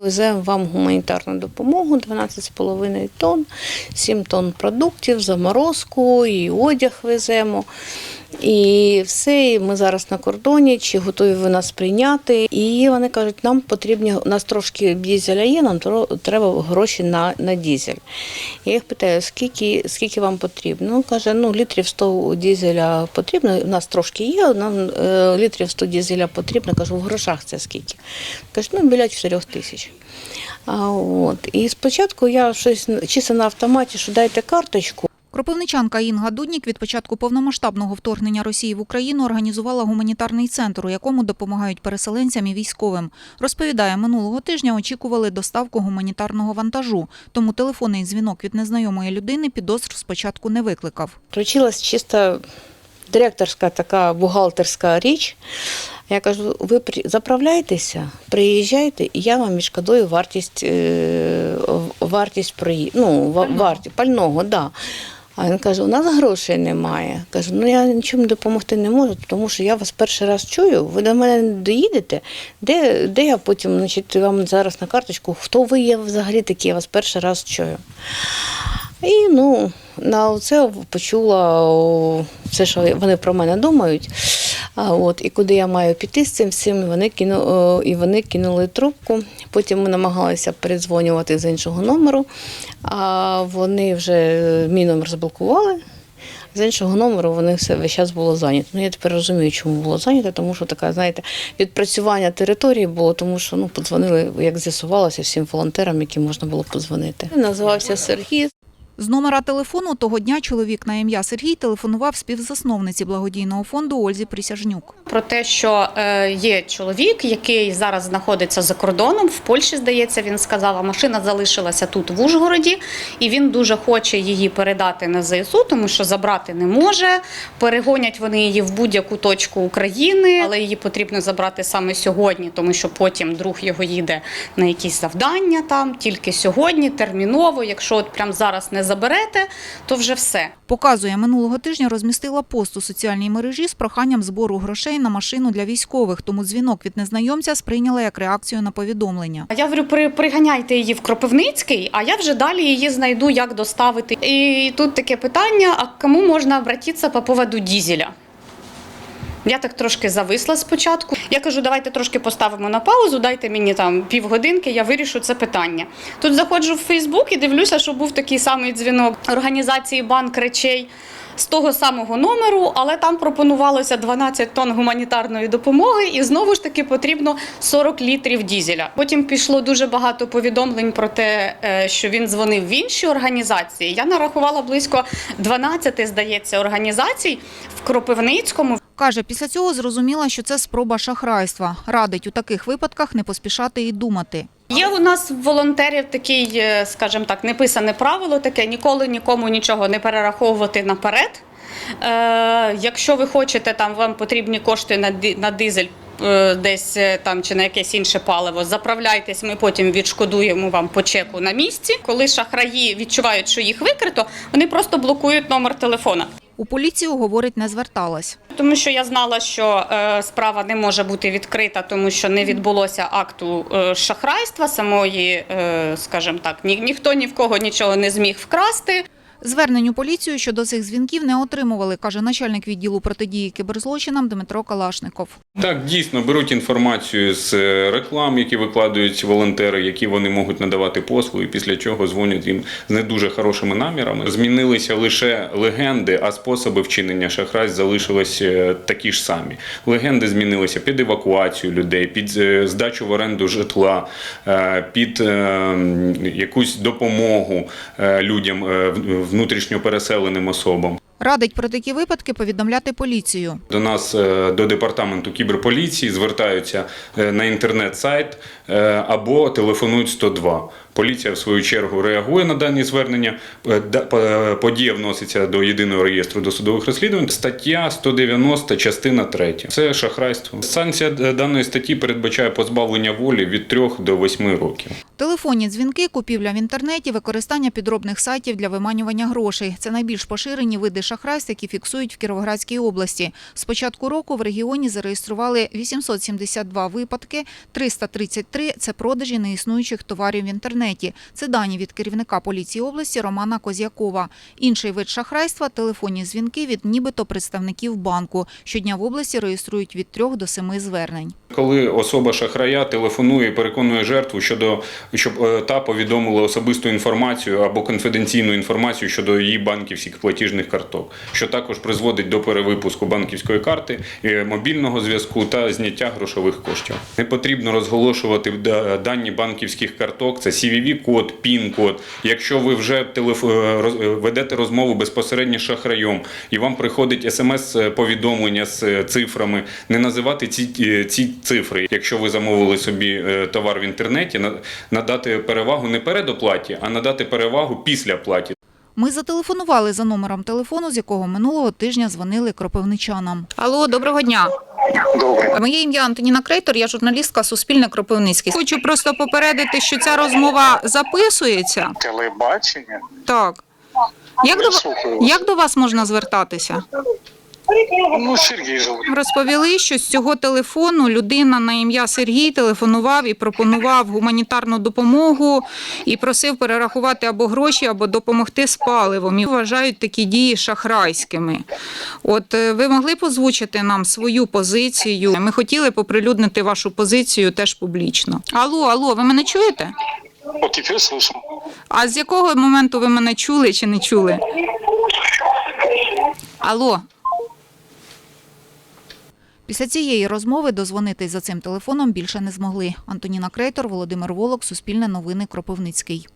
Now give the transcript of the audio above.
Веземо вам гуманітарну допомогу 12,5 тонн, 7 тонн продуктів, заморозку, і одяг веземо. І все, і ми зараз на кордоні, чи готові ви нас прийняти. І вони кажуть, нам потрібні, у нас трошки дізеля є, нам треба гроші на, на дізель. Я їх питаю, скільки, скільки вам потрібно? Ну, каже, ну, літрів 100 дізеля потрібно, у нас трошки є, нам е, літрів 100 дізеля потрібно. Кажу, в грошах це скільки? Каже, ну, біля 4 тисяч. А, от. І спочатку я щось чисто на автоматі, що дайте карточку. Кропивничанка Інга Дуднік від початку повномасштабного вторгнення Росії в Україну організувала гуманітарний центр, у якому допомагають переселенцям і військовим. Розповідає, минулого тижня очікували доставку гуманітарного вантажу, тому телефонний дзвінок від незнайомої людини підозр спочатку не викликав. Включилась чисто директорська така бухгалтерська річ. Я кажу, ви заправляйтеся, приїжджайте, і я вам відшкодую вартість, е, вартість ну, ва- вартість пального, да. А він каже, у нас грошей немає. Кажу, ну я нічим допомогти не можу, тому що я вас перший раз чую, ви до мене не доїдете. Де, де я потім, значить, вам зараз на карточку, хто ви є взагалі такі, я вас перший раз чую. І ну, на це почула все, що вони про мене думають. А, от, і куди я маю піти з цим всім, вони кину, і вони кинули трубку. Потім ми намагалися передзвонювати з іншого номеру, а вони вже е, мій номер заблокували. З іншого номеру вони все весь час було зайнято. Ну я тепер розумію, чому було зайнято, тому що таке, знаєте, відпрацювання території було, тому що ну подзвонили, як з'ясувалося, всім волонтерам, яким можна було подзвонити. Називався Сергій. З номера телефону того дня чоловік на ім'я Сергій телефонував співзасновниці благодійного фонду Ользі Присяжнюк. про те, що е, є чоловік, який зараз знаходиться за кордоном, в Польщі, здається, він сказав, а машина залишилася тут в Ужгороді, і він дуже хоче її передати на ЗСУ, тому що забрати не може. Перегонять вони її в будь-яку точку України, але її потрібно забрати саме сьогодні, тому що потім друг його їде на якісь завдання там, тільки сьогодні, терміново. Якщо от прямо зараз не заберете, то вже все. Показує, минулого тижня розмістила пост у соціальній мережі з проханням збору грошей на машину для військових, тому дзвінок від незнайомця сприйняла як реакцію на повідомлення. Я говорю, при, приганяйте її в Кропивницький, а я вже далі її знайду, як доставити. І тут таке питання: а кому можна обратитися по поводу дізеля? Я так трошки зависла спочатку. Я кажу, давайте трошки поставимо на паузу, дайте мені там півгодинки, я вирішу це питання. Тут заходжу в Фейсбук і дивлюся, що був такий самий дзвінок організації банк речей. З того самого номеру, але там пропонувалося 12 тонн гуманітарної допомоги, і знову ж таки потрібно 40 літрів дізеля. Потім пішло дуже багато повідомлень про те, е, що він дзвонив в інші організації. Я нарахувала близько 12, здається, організацій в Кропивницькому, Каже, після цього зрозуміла, що це спроба шахрайства. Радить у таких випадках не поспішати і думати. Є у нас волонтерів такий, е, скажімо так, неписане правило таке: ніколи нікому нічого не перераховувати наперед. Е, якщо ви хочете, там вам потрібні кошти на, на дизель. е, Десь е, там чи на якесь інше паливо, заправляйтесь, ми потім відшкодуємо вам по чеку на місці. Коли шахраї відчувають, що їх викрито, вони просто блокують номер телефона. У поліцію, говорить, не зверталась. Тому що я знала, що е, справа не може бути відкрита, тому що не відбулося акту е, шахрайства, самої, е, скажімо так, ні, ніхто ні в кого нічого не зміг вкрасти. Звернень у поліцію щодо цих дзвінків не отримували, каже начальник відділу протидії кіберзлочинам Дмитро Калашников. Так, дійсно беруть інформацію з е, реклам, які викладають волонтери, які вони можуть надавати послуги, після чого дзвонять їм з не дуже хорошими намірами. Змінилися лише легенди, а способи вчинення шахрайств залишились е, такі ж самі. Легенди змінилися під евакуацію людей, під е, здачу в оренду житла, під е, якусь допомогу людям в- внутрішньо переселеним особам. Радить про такі випадки повідомляти поліцію. До нас е, до департаменту кіберполіції звертаються е, на інтернет-сайт е, або телефонують 102. Поліція в свою чергу реагує на дані звернення. Подія вноситься до єдиного реєстру досудових розслідувань. Стаття 190, частина 3. Це шахрайство. Санкція даної статті передбачає позбавлення волі від 3 до 8 років. Телефонні дзвінки, купівля в інтернеті, використання підробних сайтів для виманювання грошей – це найбільш поширені види шахрайств, які фіксують в Кіровоградській області. З початку року в регіоні зареєстрували 872 випадки, 333 – це продажі неіснуючих товарів в інтернеті. Це дані від керівника поліції області Романа Козякова. Інший вид шахрайства – телефонні дзвінки від нібито представників банку. Щодня в області реєструють від 3 до 7 звернень. Коли особа шахрая телефонує і переконує жертву щодо щоб е, та повідомила особисту інформацію або конфіденційну інформацію щодо її банківських платіжних карток, що також призводить до перевипуску банківської карти, е, мобільного зв'язку та зняття грошових коштів. Не потрібно розголошувати дані банківських карток. Це CVV-код, PIN-код. Якщо ви вже е, е, ведете розмову безпосередньо з шахраєм і вам приходить смс-повідомлення з цифрами, не називати ці, ці цифри. Якщо ви замовили собі товар в інтернеті, надати перевагу не перед оплаті, а надати перевагу після оплаті. Ми зателефонували за номером телефону, з якого минулого тижня дзвонили кропивничанам. Алло, доброго дня. Добре. Моє ім'я Антоніна Крейтор, я журналістка Суспільне Кропивницький. Хочу просто попередити, що ця розмова записується. Телебачення? Так. Як до, вас. як до вас можна звертатися? Ну, Сергій зовут. Розповіли, що з цього телефону людина на ім'я Сергій телефонував і пропонував гуманітарну допомогу і просив перерахувати або гроші, або допомогти з паливом. І вважають такі дії шахрайськими. От е, ви могли б озвучити нам свою позицію? Ми хотіли поприлюднити вашу позицію теж публічно. Алло, алло, ви мене чуєте? От тепер слышу. А з якого моменту ви мене чули чи не чули? Алло. Після цієї розмови дозвонитись за цим телефоном більше не змогли. Антоніна Крейтор, Володимир Волок, Суспільне новини, Кропивницький.